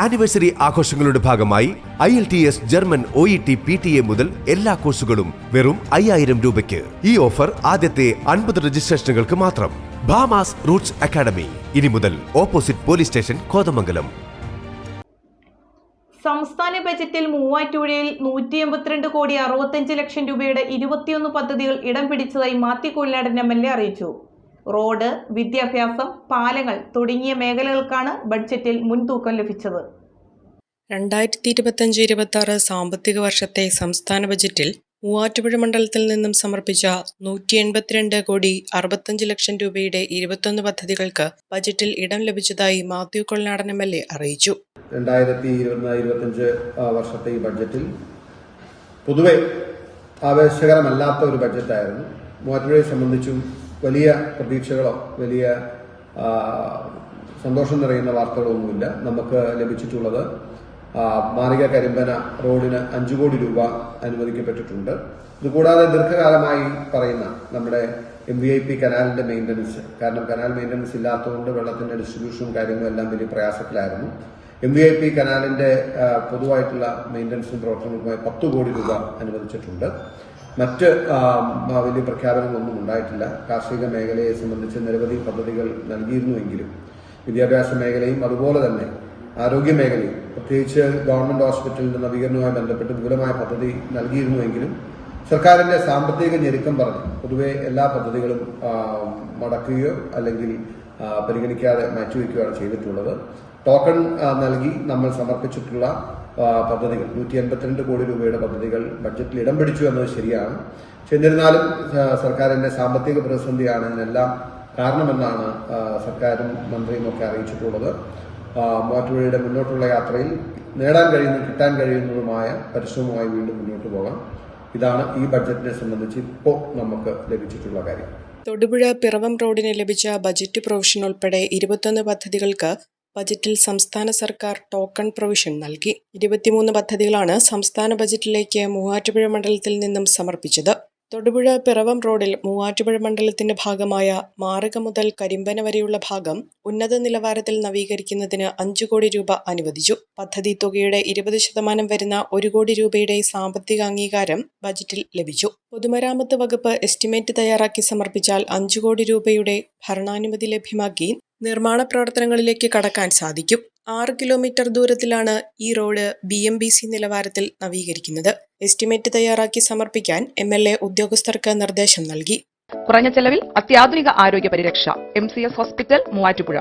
Anniversary ആഘോഷങ്ങളുടെ ഭാഗമായി I L T S German O E T P T A മുതൽ എല്ലാ കോഴ്സുകളും വെറും അയ്യായിരം രൂപയ്ക്ക്. ഈ ഓഫർ ആദ്യത്തെ അൻപത് രജിസ്ട്രേഷനുകൾക്ക് മാത്രം. Bhamas roots academy. ഇനി മുതൽ ഓപ്പോസിറ്റ് പോലീസ് സ്റ്റേഷൻ കോതമംഗലം. സംസ്ഥാന ബജറ്റിൽ മൂവാറ്റുപുഴയിൽ നൂറ്റി എൺപത്തിരണ്ട് കോടി അറുപത്തഞ്ച് ലക്ഷം രൂപയുടെ ഇരുപത്തിയൊന്ന് പദ്ധതികൾ ഇടം പിടിച്ചതായി Mathew Kolladan M L A അറിയിച്ചു. റോഡ് വിദ്യാഭ്യാസം പാലങ്ങൾ തുടങ്ങിയ മേഖലകൾക്കാണ് ബഡ്ജറ്റിൽ മുൻതൂക്കം ലഭിച്ചത്. രണ്ടായിരത്തി ഇരുപത്തഞ്ച് ഇരുപത്തി ആറ് സാമ്പത്തിക വർഷത്തെ സംസ്ഥാന ബജറ്റിൽ മൂവാറ്റുപുഴ മണ്ഡലത്തിൽ നിന്നും സമർപ്പിച്ച നൂറ്റി എൺപത്തിരണ്ട് കോടി അറുപത്തഞ്ച് ലക്ഷം രൂപയുടെ ഇരുപത്തൊന്ന് പദ്ധതികൾക്ക് ബജറ്റിൽ ഇടം ലഭിച്ചതായി Mathew Kollanadan M L A അറിയിച്ചു. രണ്ടായിരത്തി ഇരുപത്തിനാല് ഇരുപത്തഞ്ച് വർഷത്തെ ഈ ബഡ്ജറ്റിൽ പൊതുവെ ആവേശകരമല്ലാത്ത ഒരു ബഡ്ജറ്റായിരുന്നു. മൂവാറ്റുപുഴയെ സംബന്ധിച്ചും വലിയ പ്രതീക്ഷകളോ വലിയ സന്തോഷം നിറയുന്ന വാർത്തകളൊന്നുമില്ല. നമുക്ക് ലഭിച്ചിട്ടുള്ളത് മാളിക കരിമ്പന റോഡിന് അഞ്ചു കോടി രൂപ അനുവദിക്കപ്പെട്ടിട്ടുണ്ട്. ഇതുകൂടാതെ ദീർഘകാലമായി പറയുന്ന നമ്മുടെ എം വി ഐ പി കനാലിന്റെ മെയിന്റനൻസ് കാരണം കനാൽ മെയിന്റനൻസ് ഇല്ലാത്തതുകൊണ്ട് വെള്ളത്തിന്റെ ഡിസ്ട്രിബ്യൂഷനും കാര്യങ്ങളും എല്ലാം വലിയ പ്രയാസത്തിലായിരുന്നു. എം വി ഐ പി കനാലിന്റെ പൊതുവായിട്ടുള്ള മെയിന്റനൻസും പ്രവർത്തനങ്ങൾക്കുമായി പത്ത് കോടി രൂപ അനുവദിച്ചിട്ടുണ്ട്. മറ്റ് വലിയ പ്രഖ്യാപനങ്ങളൊന്നും ഉണ്ടായിട്ടില്ല. കാർഷിക മേഖലയെ സംബന്ധിച്ച് നിരവധി പദ്ധതികൾ നൽകിയിരുന്നുവെങ്കിലും വിദ്യാഭ്യാസ മേഖലയും അതുപോലെ തന്നെ ആരോഗ്യ മേഖലയും പ്രത്യേകിച്ച് ഗവൺമെന്റ് ഹോസ്പിറ്റലിന്റെ നവീകരണവുമായി ബന്ധപ്പെട്ട് വിപുലമായ പദ്ധതി നൽകിയിരുന്നുവെങ്കിലും സർക്കാരിന്റെ സാമ്പത്തിക ഞെരുക്കം പറഞ്ഞ് പൊതുവെ എല്ലാ പദ്ധതികളും മടക്കുകയോ അല്ലെങ്കിൽ പരിഗണിക്കാതെ മാറ്റിവെക്കുകയാണ് ചെയ്തിട്ടുള്ളത്. ടോക്കൺ നൽകി നമ്മൾ സമർപ്പിച്ചിട്ടുള്ള പദ്ധതികൾ. നൂറ്റി എൺപത്തിരണ്ട് കോടി രൂപയുടെ പദ്ധതികൾ ബഡ്ജറ്റിൽ ഇടം പിടിച്ചു എന്നത് ശരിയാണ്. പക്ഷെ എന്നിരുന്നാലും സർക്കാരിന്റെ സാമ്പത്തിക പ്രതിസന്ധിയാണ് ഇതിനെല്ലാം കാരണമെന്നാണ് സർക്കാരും മന്ത്രിയും ഒക്കെ അറിയിച്ചിട്ടുള്ളത്. മാറ്റുവഴിയുടെ മുന്നോട്ടുള്ള യാത്രയിൽ നേടാൻ കഴിയുന്ന കിട്ടാൻ കഴിയുന്നതുമായ പരിശ്രമവുമായി വീണ്ടും മുന്നോട്ട് പോകാം. ഇതാണ് ഈ ബഡ്ജറ്റിനെ സംബന്ധിച്ച് ഇപ്പോൾ നമുക്ക് ലഭിച്ചിട്ടുള്ള കാര്യം. തൊടുപുഴ പിറവം റോഡിന് ലഭിച്ച ബജറ്റ് പ്രൊവിഷൻ ഉൾപ്പെടെ ഇരുപത്തൊന്ന് പദ്ധതികൾക്ക് ബജറ്റിൽ സംസ്ഥാന സർക്കാർ ടോക്കൺ പ്രൊവിഷൻ നൽകി. ഇരുപത്തിമൂന്ന് പദ്ധതികളാണ് സംസ്ഥാന ബജറ്റിലേക്ക് മൂവാറ്റുപുഴ മണ്ഡലത്തിൽ നിന്നും സമർപ്പിച്ചത്. തൊടുപുഴ പിറവം റോഡിൽ മൂവാറ്റുപുഴ മണ്ഡലത്തിന്റെ ഭാഗമായ മാറുക മുതൽ കരിമ്പന വരെയുള്ള ഭാഗം ഉന്നത നിലവാരത്തിൽ നവീകരിക്കുന്നതിന് അഞ്ചു കോടി രൂപ അനുവദിച്ചു. പദ്ധതി തുകയുടെ ഇരുപത് ശതമാനം വരുന്ന ഒരു കോടി രൂപയുടെ സാമ്പത്തിക അംഗീകാരം ബജറ്റിൽ ലഭിച്ചു. പൊതുമരാമത്ത് വകുപ്പ് എസ്റ്റിമേറ്റ് തയ്യാറാക്കി സമർപ്പിച്ചാൽ അഞ്ചു കോടി രൂപയുടെ ഭരണാനുമതി ലഭ്യമാക്കി. നിർമ്മാണ പ്രവർത്തനങ്ങളിലേക്ക് കടക്കാൻ സാധിക്കും. ആറ് കിലോമീറ്റർ ദൂരത്തിലാണ് ഈ road B M B C നിലവാരത്തിൽ നവീകരിക്കുന്നത്. എസ്റ്റിമേറ്റ് തയ്യാറാക്കി സമർപ്പിക്കാൻ എം എൽ എ ഉദ്യോഗസ്ഥർക്ക് നിർദ്ദേശം നൽകി. കുറഞ്ഞ ചെലവിൽ അത്യാധുനിക ആരോഗ്യ പരിരക്ഷ M C S hospital Muvattupuzha.